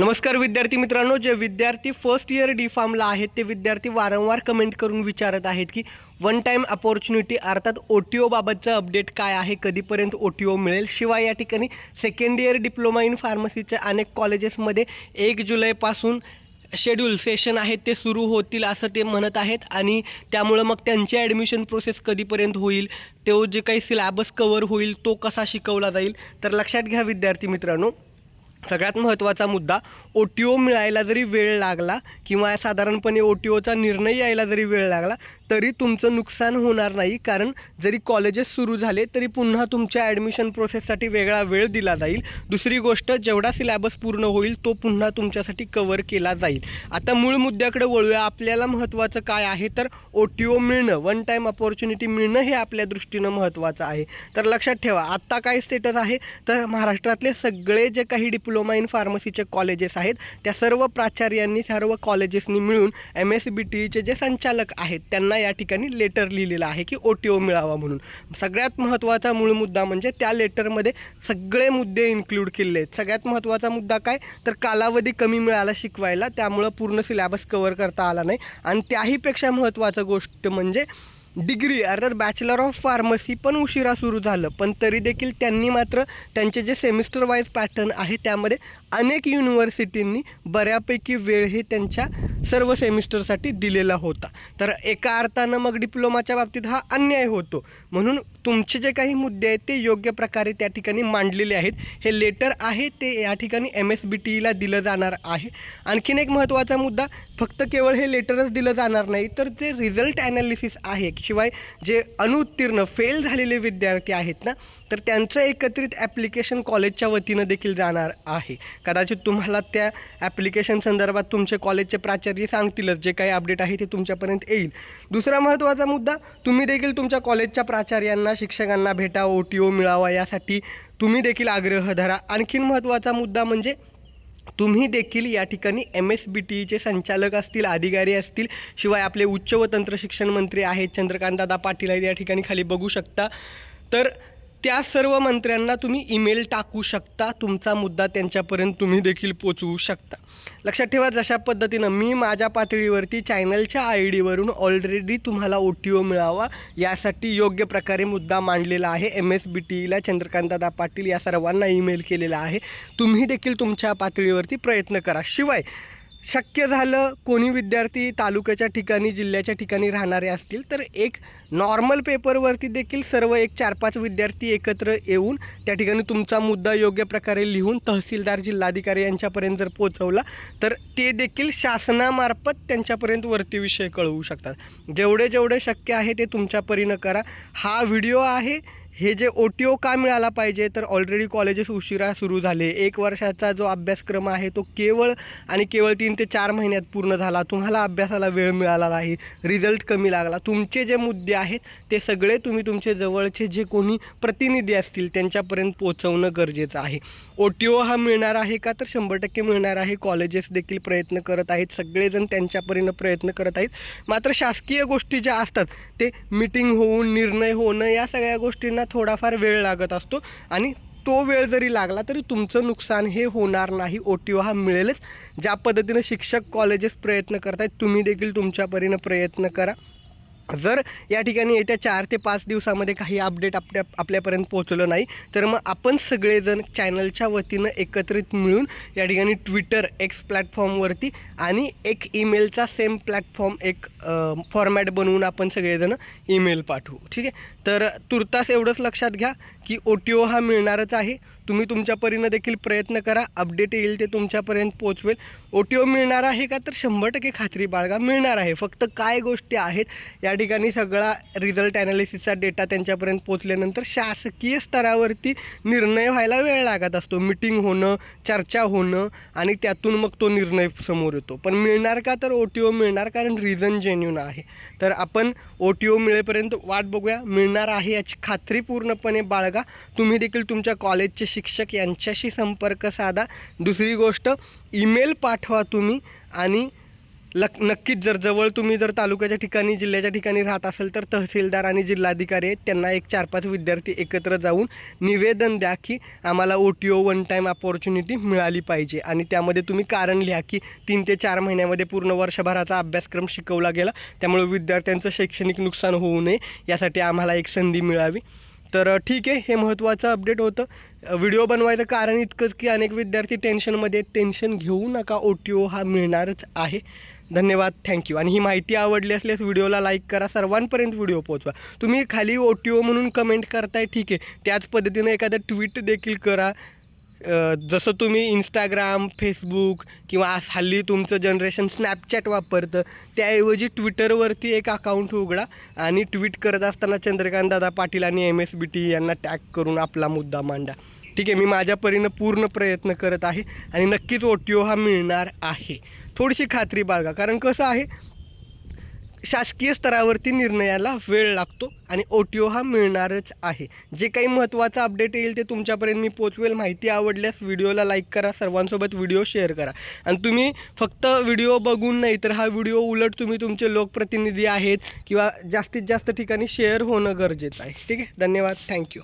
नमस्कार विद्यार्थी मित्रांनो जे विद्यार्थी फर्स्ट इयर डी फार्मला आहेत ते विद्यार्थी वारंवार कमेंट करून विचारत आहेत की वन टाईम अपॉर्च्युनिटी अर्थात ओ टी ओबाबतचं अपडेट काय आहे कधीपर्यंत ओ टी ओ मिळेल? शिवाय या ठिकाणी सेकंड इयर डिप्लोमा इन फार्मसीच्या अनेक कॉलेजेसमध्ये एक जुलैपासून शेड्यूल सेशन आहेत ते सुरू होतील असं ते म्हणत आहेत आणि त्यामुळं मग त्यांची ॲडमिशन प्रोसेस कधीपर्यंत होईल तो जे काही सिलॅबस कवर होईल तो कसा शिकवला जाईल? तर लक्षात घ्या विद्यार्थी मित्रांनो. सगळ्यात महत्त्वाचा मुद्दा ओ टी ओ मिळायला जरी वेळ लागला किंवा साधारणपणे ओ टी ओचा निर्णय यायला जरी वेळ लागला तरी तुमचं नुकसान होणार नाही. कारण जरी कॉलेजेस सुरू झाले तरी पुन्हा तुमच्या ॲडमिशन प्रोसेससाठी वेगळा वेळ दिला जाईल. दुसरी गोष्ट जेवढा सिलॅबस पूर्ण होईल तो पुन्हा तुमच्यासाठी कवर केला जाईल. आता मूळ मुद्द्याकडे वळूया. आपल्याला महत्त्वाचं काय आहे? तर ओ टी ओ मिळणं वन टाईम अपॉर्च्युनिटी मिळणं हे आपल्या दृष्टीनं महत्त्वाचं आहे. तर लक्षात ठेवा आत्ता काय स्टेटस आहे? तर महाराष्ट्रातले सगळे जे काही डिप्लोमा इन फार्मसीचे कॉलेजेस आहेत. त्या सर्व प्राचार्यांनी सर्व कॉलेजेसनी मिळून एम एस बी टीचे जे संचालक आहेत त्यांना या ठिकाणी लेटर लिहिलेलं आहे की ओ टी ओ मिळावा म्हणून. सगळ्यात महत्त्वाचा मूळ मुद्दा म्हणजे त्या लेटरमध्ये सगळे मुद्दे इन्क्लूड केलेले आहेत. सगळ्यात महत्त्वाचा मुद्दा काय? तर कालावधी कमी मिळाला शिकवायला त्यामुळं पूर्ण सिलॅबस कवर करता आला नाही. आणि त्याहीपेक्षा महत्त्वाचं गोष्ट म्हणजे डिग्री अर्थात बॅचलर ऑफ फार्मसी पण उशिरा सुरू झालं. पण तरी देखील त्यांनी मात्र त्यांचे जे सेमिस्टर वाईज पॅटर्न आहे त्यामध्ये अनेक युनिव्हर्सिटींनी बऱ्यापैकी वेळ हे त्यांच्या सर्व सेमिस्टरसाठी दिलेला होता. तर एका अर्थानं मग डिप्लोमाच्या बाबतीत हा अन्याय होतो. म्हणून तुमचे जे काही मुद्दे आहेत ते योग्य प्रकारे त्या ठिकाणी मांडलेले आहेत. हे लेटर आहे ते या ठिकाणी एम एस बी टीला दिलं जाणार आहे. आणखीन एक महत्त्वाचा मुद्दा फक्त केवळ हे लेटरच दिलं जाणार नाही तर जे रिझल्ट ॲनालिसिस आहे शिवाय जे अनुत्तीर्ण फेल झालेले विद्यार्थी आहेत ना तर त्यांचं एकत्रित ॲप्लिकेशन कॉलेजच्या वतीनं देखील जाणार आहे. कदाचित तुम्हाला त्या ॲप्लिकेशन संदर्भात तुमचे कॉलेजचे प्राचार्य सांगतीलच जे काही अपडेट आहे ते तुमच्यापर्यंत येईल. दुसरा महत्त्वाचा मुद्दा तुम्ही देखील तुमच्या कॉलेजच्या प्राचार्यांना शिक्षकांना भेटा ओ टी ओ मिळावा यासाठी तुम्ही देखील आग्रह धरा. आणखीन महत्त्वाचा मुद्दा म्हणजे तुम्ही देखील या ठिकाणी एम एस बी टीचे संचालक असतील अधिकारी असतील शिवाय आपले उच्च व तंत्र शिक्षण मंत्री आहेत चंद्रकांतदादा पाटील आहेत या ठिकाणी खाली बघू शकता. तर त्या सर्व मंत्र्यांना तुम्ही ईमेल टाकू शकता. तुमचा मुद्दा त्यांच्यापर्यंत तुम्ही देखील पोचवू शकता. लक्षात ठेवा जशा पद्धतीनं मी माझ्या पातळीवरती चॅनलच्या आय डीवरून ऑलरेडी तुम्हाला ओ टी ओ मिळावा यासाठी योग्य प्रकारे मुद्दा मांडलेला आहे. एम एस बी टीला चंद्रकांतदादा पाटील या सर्वांना ईमेल केलेला आहे. तुम्ही देखील तुमच्या पातळीवरती प्रयत्न करा. शिवाय शक्य झालं कोणी विद्यार्थी तालुक्याच्या ठिकाणी जिल्ह्याच्या ठिकाणी राहणारे असतील तर एक नॉर्मल पेपरवरती देखील सर्व एक चार पाच विद्यार्थी एकत्र येऊन त्या ठिकाणी तुमचा मुद्दा योग्य प्रकारे लिहून तहसीलदार जिल्हाधिकारी यांच्यापर्यंत जर पोचवला तर ते देखील शासनामार्फत त्यांच्यापर्यंत वरती विषय कळवू शकतात. जेवढे जेवढे शक्य आहे ते तुमच्या परीनं करा. हा व्हिडिओ आहे हे जे ओ टी ओ का मिळाला पाहिजे? तर ऑलरेडी कॉलेजेस उशिरा सुरू झाले. एक वर्षाचा जो अभ्यासक्रम आहे तो केवळ आणि केवळ तीन ते चार महिन्यात पूर्ण झाला. तुम्हाला अभ्यासाला वेळ मिळाला नाही. रिझल्ट कमी लागला. तुमचे जे मुद्दे आहेत ते सगळे तुम्ही तुमचे जवळचे जे कोणी प्रतिनिधी असतील त्यांच्यापर्यंत पोचवणं गरजेचं आहे. ओ टी ओ हा मिळणार आहे का? तर शंभर टक्के मिळणार आहे. कॉलेजेस देखील प्रयत्न करत आहेत. सगळेजण त्यांच्यापरीनं प्रयत्न करत आहेत. मात्र शासकीय गोष्टी ज्या असतात ते मिटिंग होऊन निर्णय होणं या सगळ्या गोष्टींना थोडाफार वेळ लागत असतो आणि तो वेळ जरी लागला तरी तुमचं नुकसान हे होणार नाही. ओ टी ओ हा मिळेलच. ज्या पद्धतीनं शिक्षक कॉलेजेस प्रयत्न करत आहेत तुम्ही देखील तुमच्या परीनं प्रयत्न करा. जर या ठिकाणी येत्या चार ते पाच दिवसामध्ये काही अपडेट आपल्या आपल्यापर्यंत पोहोचलं नाही तर मग आपण सगळेजण चॅनलच्या वतीनं एकत्रित मिळून या ठिकाणी ट्विटर एक्स प्लॅटफॉर्मवरती आणि एक ईमेलचा सेम प्लॅटफॉर्म एक फॉर्मॅट बनवून आपण सगळेजण ईमेल पाठवू. ठीक आहे? तर तुर्तास एवढंच लक्षात घ्या. की ओ टी ओ हा मिळणारच आहे. तुम्ही तुमच्या परीनं देखील प्रयत्न करा. अपडेट येईल ते तुमच्यापर्यंत पोचवेल. ओ टी ओ मिळणार आहे का? तर शंभर टक्के खात्री बाळगा मिळणार आहे. फक्त काय गोष्टी आहेत या ठिकाणी सगळा रिझल्ट ॲनालिसिसचा डेटा त्यांच्यापर्यंत पोचल्यानंतर शासकीय स्तरावरती निर्णय व्हायला वेळ लागत असतो. मिटिंग होणं चर्चा होणं आणि त्यातून मग तो निर्णय समोर येतो. पण मिळणार का? तर ओ टी ओ मिळणार कारण रिझन जेन्युन आहे. तर आपण ओ टी ओ मिळेपर्यंत वाट बघूया. मिळणार आहे याची खात्री पूर्णपणे बाळगा तुम्ही देखील तुमच्या कॉलेजचे शिक्षक यांच्याशी संपर्क साधा. दुसरी गोष्ट ईमेल पाठवा तुम्ही आणि लक नक्कीच जर जवळ तुम्ही जर तालुक्याच्या ठिकाणी जिल्ह्याच्या ठिकाणी राहत असेल तर तहसीलदार आणि जिल्हाधिकारी आहेत. त्यांना एक चार पाच विद्यार्थी एकत्र जाऊन निवेदन द्या की आम्हाला O T O one time opportunity मिळाली पाहिजे. आणि त्यामध्ये तुम्ही कारण लिहा की तीन ते चार महिन्यामध्ये पूर्ण वर्षभराचा अभ्यासक्रम शिकवला गेला. त्यामुळे विद्यार्थ्यांचं शैक्षणिक नुकसान होऊ नये. यासाठी आम्हाला एक संधी मिळावी. तर ठीक आहे हे महत्त्वाचं अपडेट होतं. व्हिडिओ बनवायचं कारण इतकंच की अनेक विद्यार्थी टेन्शनमध्ये टेन्शन घेऊ नका ओ टी ओ हा मिळणारच आहे. धन्यवाद थँक्यू आणि ही माहिती आवडली असल्यास व्हिडिओला लाईक करा सर्वांपर्यंत व्हिडिओ पोहोचवा. तुम्ही खाली ओ टी ओ म्हणून कमेंट करताय ठीक आहे. त्याच पद्धतीनं एखादं ट्विट देखील करा. जसं तुम्ही इंस्टाग्राम फेसबुक किंवा आज हल्ली तुमचं जनरेशन स्नॅपचॅट वापरतं त्याऐवजी ट्विटरवरती एक अकाउंट उघडा आणि ट्विट करत असताना चंद्रकांत दादा पाटील आणि एम एस बी टी यांना टॅग करून आपला मुद्दा मांडा. ठीक आहे मी माझ्या परीनं पूर्ण प्रयत्न करत आहे आणि नक्कीच ओ टी ओ हा मिळणार आहे. थोडीशी खात्री बाळगा कारण कसं आहे शासकीय स्तरावरती निर्णयाला वेळ लागतो आणि ओ टी ओ हा मिळणारच आहे. जे काही महत्त्वाचं अपडेट येईल ते तुमच्यापर्यंत मी पोचवेल. माहिती आवडल्यास व्हिडिओला लाईक करा. सर्वांसोबत व्हिडिओ शेअर करा. आणि तुम्ही फक्त व्हिडिओ बघून नाही तर हा व्हिडिओ उलट तुम्ही तुमचे लोकप्रतिनिधी आहेत किंवा जास्तीत जास्त ठिकाणी शेअर होणं गरजेचं आहे. ठीक आहे? धन्यवाद. थँक्यू